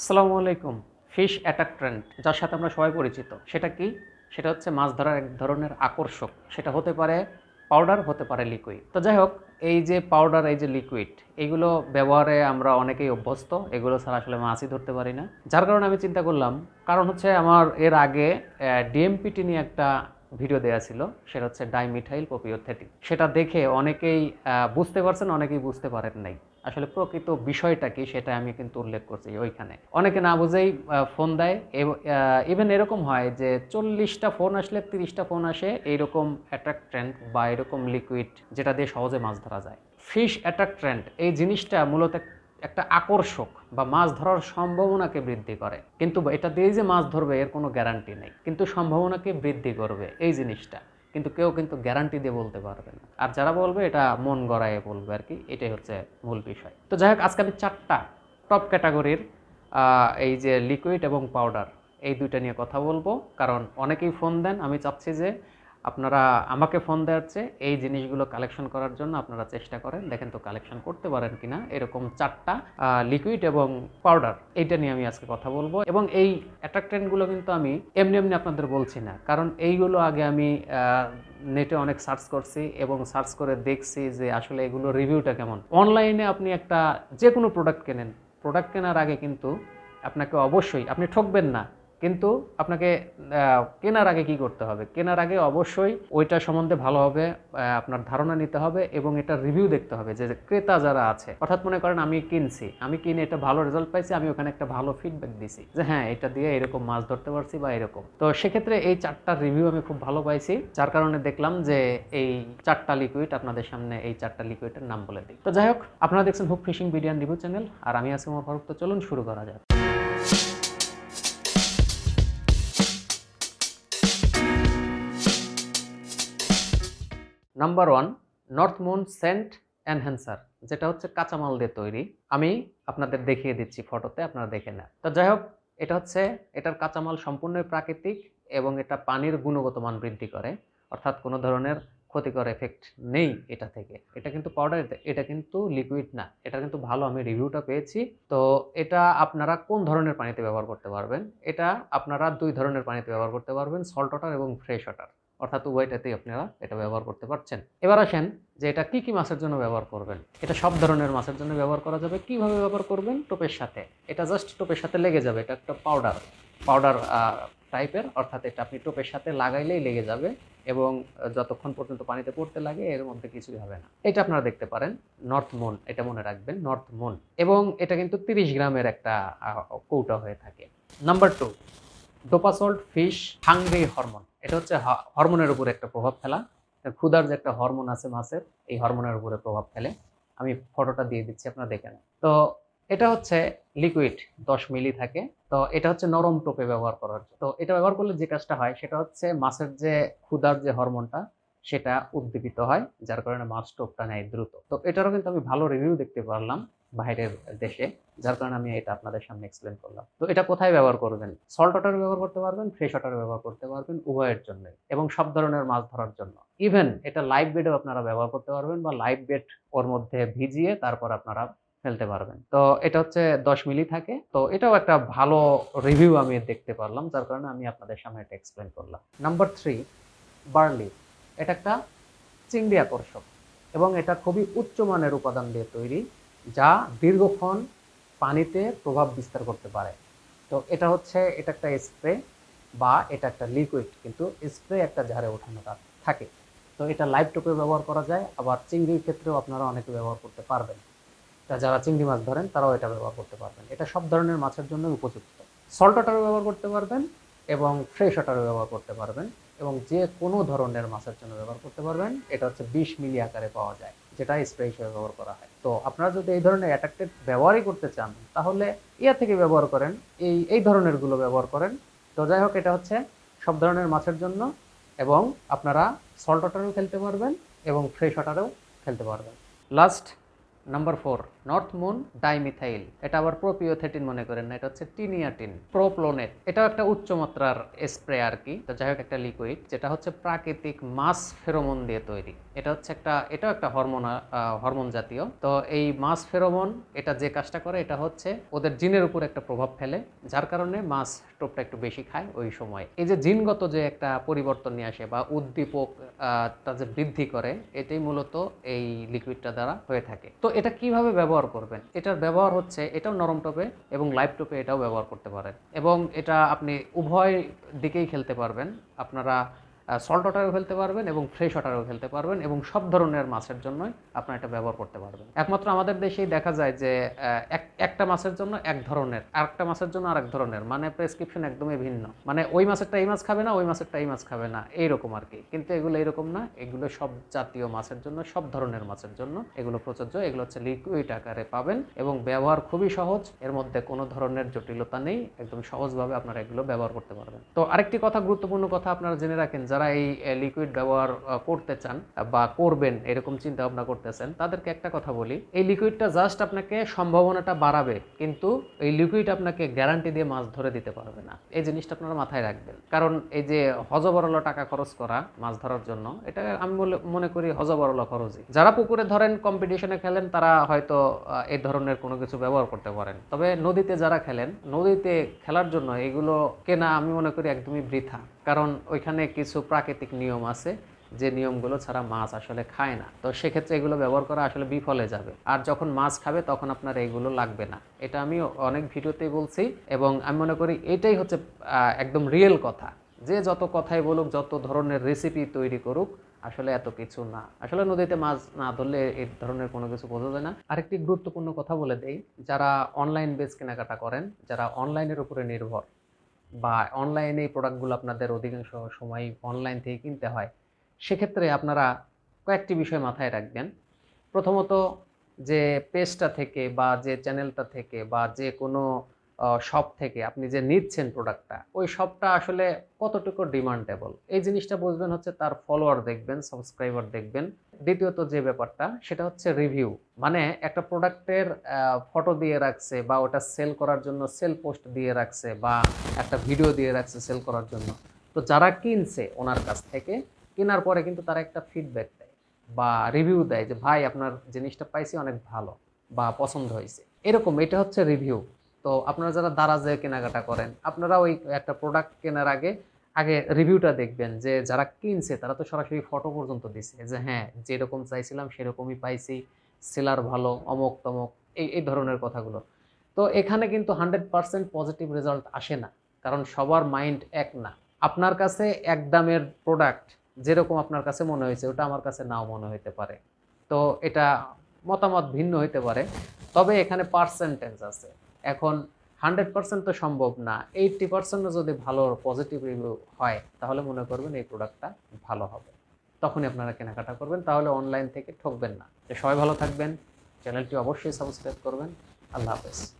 আসসালামু আলাইকুম। Fish attack trend যার সাথে আমরা সবাই পরিচিত। সেটা কি? সেটা হচ্ছে মাছ ধরার এক ধরনের আকর্ষক। সেটা হতে পারে পাউডার হতে পারে লিকুইড তো যাই হোক, এই যে পাউডার এই যে লিকুইড এইগুলো ব্যবহারে আমরা অনেকেই অভ্যস্ত। এগুলো ছাড়া আসলে মাছই ধরতে পারি না। যার কারণে আমি চিন্তা করলাম, কারণ হচ্ছে আমার এর আগে ডিএমপিটি নিয়ে একটা ভিডিও দেওয়া ছিল। সেটা হচ্ছে ডাইমিথাইল পপিওথেটিক সেটা দেখে অনেকেই বুঝতে পারছেন, অনেকেই বুঝতে পারেন নাই। আসলে প্রকৃত বিষয়টা কি সেটা আমি কিন্তু উল্লেখ করছি ওইখানে। অনেকে না বুঝেই ফোন দেয় ইভেন এরকম হয় যে চল্লিশটা ফোন আসলে তিরিশটা ফোন আসে এইরকম অ্যাট্রাক ট্রেন্ড বা এরকম লিকুইড যেটা দিয়ে সহজে মাছ ধরা যায়। ফিশ অ্যাট্রাক ট্রেন্ড এই জিনিসটা মূলত একটা আকর্ষক বা মাছ ধরার সম্ভাবনাকে বৃদ্ধি করে। কিন্তু এটা দিয়ে যে মাছ ধরবে এর কোনো গ্যারান্টি নেই। কিন্তু সম্ভাবনাকে বৃদ্ধি করবে এই জিনিসটা। কিন্তু কেউ কিন্তু গ্যারান্টি দিয়ে বলতে পারবে না। আর যারা বলবে, এটা মন গড়ায় বলবে আর কি, এটাই হচ্ছে মূল বিষয়। তো যাই হোক, আজকে আমি চারটা টপ ক্যাটাগরির এই যে লিকুইড এবং পাউডার এই দুইটা নিয়ে কথা বলব। কারণ অনেকেই ফোন দেন, আমি চাচ্ছি যে আপনারা আমাকে ফোন দেওয়ার চেয়ে এই জিনিসগুলো কালেকশন করার জন্য আপনারা চেষ্টা করেন। দেখেন তো কালেকশন করতে পারেন কিনা। এরকম চারটা লিকুইড এবং পাউডার এইটা নিয়ে আমি আজকে কথা বলব। এবং এই অ্যাট্রাক্টেন্টগুলো কিন্তু আমি এমনি এমনি আপনাদের বলছি না। কারণ এইগুলো আগে আমি নেটে অনেক সার্চ করছি এবং সার্চ করে দেখছি যে আসলে এগুলো রিভিউটা কেমন। অনলাইনে আপনি একটা যে কোনো প্রোডাক্ট কেনেন। প্রোডাক্ট কেনার আগে কিন্তু আপনাকে অবশ্যই, আপনি ঠকবেন না। কিন্তু আপনাকে কেনার আগে কি করতে হবে? কেনার আগে অবশ্যই ওইটা সম্বন্ধে ভালোভাবে আপনার ধারণা নিতে হবে এবং এটা রিভিউ দেখতে হবে যে ক্রেতা যারা আছে, অর্থাৎ মনে করেন আমি কিনছি, আমি কিনে এটা ভালো রেজাল্ট পাইছি, আমি ওখানে একটা ভালো ফিডব্যাক দিছি যে হ্যাঁ এটা দিয়ে এরকম মাছ ধরতে পারছি বা এরকম। তো সেক্ষেত্রে এই চারটা রিভিউ আমি খুব ভালো পাইছি, যার কারণে দেখলাম যে, এই চারটা লিকুইড আপনাদের সামনে এই চারটা লিকুইডের নাম বলে দিই। তো যাই হোক, আপনারা দেখছেন হুক ফিশিং বিডিয়ান রিভিউ চ্যানেল আর আমি আছি আমার ফারুক, তো চলুন শুরু করা যাক। Number one north moon scent enhancer যেটা হচ্ছে কাঁচামাল দিয়ে তৈরি। আমি আপনাদের দেখিয়ে দিচ্ছি ফটোতে আপনারা দেখে নেন। তো যাই হোক, এটা হচ্ছে, এটার কাঁচামাল সম্পূর্ণই প্রাকৃতিক এবং এটা পানির গুণগত মান বৃদ্ধি করে। অর্থাৎ কোনো ধরনের ক্ষতিকর এফেক্ট নেই এটা থেকে। এটা কিন্তু পাউডার এটা কিন্তু লিকুইড না। এটা কিন্তু ভালো, আমি রিভিউটা পেয়েছি। তো এটা আপনারা কোন ধরনের পানিতে ব্যবহার করতে পারবেন? এটা আপনারা দুই ধরনের পানিতে ব্যবহার করতে পারবেন সল্ট ওয়াটার এবং ফ্রেশ ওয়াটার অর্থাৎ উভয়টাতেই আপনারা এটা ব্যবহার করতে পারছেন। এবার আসেন যে এটা কি কি মাছের জন্য ব্যবহার করবেন। এটা সব ধরনের মাছের জন্য ব্যবহার করা যাবে। কীভাবে ব্যবহার করবেন? টোপের সাথে। এটা জাস্ট টোপের সাথে লেগে যাবে। এটা একটা পাউডার পাউডার টাইপের অর্থাৎ এটা আপনি টোপের সাথে লাগাইলেই লেগে যাবে এবং যতক্ষণ পর্যন্ত পানিতে পড়তে লাগে এর মধ্যে কিছুই হবে না। এটা আপনারা দেখতে পারেন। নর্থ মুন এটা মনে রাখবেন নর্থ মুন এবং এটা কিন্তু তিরিশ গ্রামের একটা কৌটা হয়ে থাকে। নাম্বার টু ডোপাসল্ট ফিশ হাংরি হরমোন এটা হচ্ছে হরমোনের উপরে একটা প্রভাব ফেলা। ক্ষুধার যে একটা হরমোন আছে মাছের এই হরমোনের উপরে প্রভাব ফেলে। আমি ফটোটা দিয়ে দিচ্ছি, আপনারা দেখে নেন। তো এটা হচ্ছে লিকুইড দশ মিলি থাকে। তো এটা হচ্ছে নরম টোপে ব্যবহার করার। তো এটা ব্যবহার করলে যে কাজটা হয়, সেটা হচ্ছে মাছের যে ক্ষুধার যে হরমোনটা, সেটা উদ্দীপিত হয়, যার কারণে মাছ টোপটা নেয় দ্রুত। তো এটারও কিন্তু আমি ভালো রিভিউ দেখতে পারলাম। বাইরের দেশে, যার কারণে আমি এটা আপনাদের সামনে এক্সপ্লেন করলাম। তো এটা কোথায় ব্যবহার করবেন? সল্ট ওয়াটার ব্যবহার করতে পারবেন ফ্রেশ ওয়াটার ব্যবহার করতে পারবেন, উভয়ের জন্য, এবং সব ধরনের মাছ ধরার জন্য। ইভেন এটা লাইভ বেডও আপনারা ব্যবহার করতে পারবেন বা লাইভ বেড ওর মধ্যে ভিজিয়ে তারপর আপনারা ফেলতে পারবেন। তো এটা হচ্ছে দশ মিলি থাকে। তো এটাও একটা ভালো রিভিউ আমি দেখতে পারলাম, যার কারণে আমি আপনাদের সামনে এটা এক্সপ্লেন করলাম। নাম্বার থ্রি বার্লি এটা একটা চিংড়ি আকর্ষক, এবং এটা খুবই উচ্চমানের উপাদান দিয়ে তৈরি। যা দীর্ঘক্ষণ পানিতে প্রভাব বিস্তার করতে পারে। তো এটা হচ্ছে, এটা একটা স্প্রে বা এটা একটা লিকুইড কিন্তু স্প্রে একটা জারে ওঠানো থাকে। তো এটা লাইভ টোপে ব্যবহার করা যায়, আবার চিংড়ির ক্ষেত্রেও আপনারা অনেকে ব্যবহার করতে পারবেন। তা যারা চিংড়ি মাছ ধরেন, তারাও এটা ব্যবহার করতে পারবেন। এটা সব ধরনের মাছের জন্য উপযুক্ত। সল্ট ওয়াটারও ব্যবহার করতে পারবেন এবং ফ্রেশ ওয়াটারও ব্যবহার করতে পারবেন এবং যে কোনো ধরনের মাছের জন্য ব্যবহার করতে পারবেন। এটা হচ্ছে বিশ মিলি আকারে পাওয়া যায়, যেটা স্প্রে হিসেবে ব্যবহার করা হয়। তো আপনারা যদি এই ধরনের অ্যাট্রাক্টেড ব্যবহারই করতে চান, তাহলে ইয়া থেকে ব্যবহার করেন, এই এই ধরনেরগুলো ব্যবহার করেন। তো যাই হোক, এটা হচ্ছে সব ধরনের মাছের জন্য এবং আপনারা সল্ট ওয়াটারেও খেলতে পারবেন এবং ফ্রেশ ওয়াটারেও খেলতে পারবেন। Last number four north moon dimethyl এটা আবার প্রোপিওথেটিন মনে করেন না, এটা হচ্ছে টিনিয়াটিন প্রোপ্লোনেট এটাও একটা উচ্চ মাত্রার স্প্রে আর কি তো যাই হোক, একটা লিকুইড যেটা হচ্ছে প্রাকৃতিক মাস ফেরোমন দিয়ে তৈরি। এটা হচ্ছে একটা, এটাও একটা হরমোন হরমোন জাতীয়। তো এই মাস ফেরোমন, এটা যে কাজটা করে, এটা হচ্ছে ওদের জিনের উপর একটা প্রভাব ফেলে, যার কারণে মাছ টোপটা একটু বেশি খায় ওই সময়। এই যে জিনগত যে একটা পরিবর্তন নিয়ে আসে বা উদ্দীপক তা যে বৃদ্ধি করে, এটাই মূলত এই লিকুইডটা দ্বারা হয়ে থাকে। তো এটা কীভাবে ব্যবহার করবেন। এটার ব্যবহার হচ্ছে, এটাও নরম টপে এবং লাইভ টপে এটাও ব্যবহার করতে পারেন। এবং এটা আপনি উভয় দিকেই খেলতে পারবেন। আপনারা সল্ট ওয়াটারেও ফেলতে পারবেন এবং ফ্রেশ ওয়াটারেও ফেলতে পারবেন এবং সব ধরনের মাছের জন্যই আপনারা এটা ব্যবহার করতে পারবেন। একমাত্র আমাদের দেশেই দেখা যায় যে এক- একটা মাছের জন্য এক ধরনের, আরেকটা মাছের জন্য আরেক ধরনের মানে প্রেসক্রিপশন একদমই ভিন্ন। মানে ওই মাছেরটা এই মাছ খাবে না, ওই মাছেরটা এই মাছ খাবে না, এইরকম আর কি। কিন্তু এগুলো এরকম না, এগুলো সব জাতীয় মাছের জন্য, সব ধরনের মাছের জন্য এগুলো প্রযোজ্য। এগুলো হচ্ছে লিকুইড আকারে পাবেন এবং ব্যবহার খুবই সহজ, এর মধ্যে কোনো ধরনের জটিলতা নেই, একদম সহজভাবে আপনারা এগুলো ব্যবহার করতে পারবেন। তো আরেকটি কথা, গুরুত্বপূর্ণ কথা আপনারা জেনে রাখেন, যারা এই লিকুইড ব্যবহার করতে চান বা করবেন, এরকম চিন্তা ভাবনা করতেছেন, তাদেরকে একটা কথা বলি। এই লিকুইডটা জাস্ট আপনাকে সম্ভাবনাটা বাড়াবে, কিন্তু এই লিকুইড আপনাকে গ্যারান্টি দিয়ে মাছ ধরে দিতে পারবে না। এই জিনিসটা আপনারা মাথায় রাখবেন। কারণ এই যে হজবরল টাকা খরচ করা মাছ ধরার জন্য, এটা আমি মনে করি হজবরল খরচই। যারা পুকুরে ধরেন কম্পিটিশনে খেলেন, তারা হয়তো এই ধরনের কোনো কিছু ব্যবহার করতে পারেন। তবে নদীতে যারা খেলেন, নদীতে খেলার জন্য এগুলো কেনা আমি মনে করি একদমই বৃথা। কারণ ওইখানে কিছু প্রাকৃতিক নিয়ম আছে, যে নিয়মগুলো ছাড়া মাছ আসলে খায় না। তো সেক্ষেত্রে এগুলো ব্যবহার করা আসলে বিফলে যাবে। আর যখন মাছ খাবে, তখন আপনার এইগুলো লাগবে না। এটা আমি অনেক ভিডিওতেই বলছি এবং আমি মনে করি এটাই হচ্ছে একদম রিয়েল কথা। যে যত কথাই বলুক, যত ধরনের রেসিপি তৈরি করুক, আসলে এত কিছু না। আসলে নদীতে মাছ না ধরলে এই ধরনের কোনো কিছু বোঝা যায় না। আরেকটি গুরুত্বপূর্ণ কথা বলে দেই, যারা অনলাইন বেস কেনাকাটা করেন, যারা অনলাইনের উপরে নির্ভর বা অনলাইনে এই প্রোডাক্টগুলো আপনাদের অধিকাংশ সময় অনলাইন থেকে কিনতে হয়, সেক্ষেত্রে আপনারা কয়েকটি বিষয় মাথায় রাখবেন। প্রথমত যে পেজটা থেকে বা যে চ্যানেলটা থেকে বা যে কোনো শপ থেকে আপনি যে নিচ্ছেন প্রোডাক্টটা ওই শপটা আসলে কতটুকু ডিমান্ডেবল এই জিনিসটা বুঝবেন হচ্ছে তার ফলোয়ার দেখবেন সাবস্ক্রাইবার দেখবেন। দ্বিতীয়ত যে ব্যাপারটা, সেটা হচ্ছে রিভিউ মানে একটা প্রোডাক্টের ফটো দিয়ে রাখছে বা ওটা সেল করার জন্য সেল পোস্ট দিয়ে রাখছে বা একটা ভিডিও দিয়ে রাখছে সেল করার জন্য। তো যারা কিনছে ওনার কাছ থেকে, কেনার পরে কিন্তু তারা একটা ফিডব্যাক দেয় বা রিভিউ দেয় যে, ভাই, আপনার জিনিসটা পাইছি অনেক ভালো বা পছন্দ হয়েছে। এরকম, এটা হচ্ছে রিভিউ তো আপনারা যারা দারাজে কেনাকাটা করেন, আপনারা ওই একটা প্রোডাক্ট কেনার আগে আগে রিভিউটা দেখবেন যে যারা কিনছে, তারা তো সরাসরি ফটো পর্যন্ত দিছে যে হ্যাঁ যেরকম চাইছিলাম সেরকমই পাইছি সেলার ভালো, অমক তমক, এই এই ধরনের কথাগুলো। তো এখানে কিন্তু হান্ড্রেড পার্সেন্ট পজিটিভ রেজাল্ট আসে না, কারণ সবার মাইন্ড এক না। আপনার কাছে এক দামের প্রোডাক্ট যেরকম আপনার কাছে মনে হয়েছে, ওটা আমার কাছে নাও মনে হইতে পারে। তো এটা মতামত ভিন্ন হইতে পারে। তবে এখানে পার্সেন্টেজ আছে। এখন হান্ড্রেড পার্সেন্ট তো সম্ভব না। এইটটি পার্সেন্টও যদি ভালো পজিটিভ রিভিউ হয়, তাহলে মনে করবেন এই প্রোডাক্টটা ভালো হবে। তখনই আপনারা কেনাকাটা করবেন, তাহলে অনলাইন থেকে ঠকবেন না। তো সবাই ভালো থাকবেন। চ্যানেলটি অবশ্যই সাবস্ক্রাইব করবেন। আল্লাহ হাফেজ।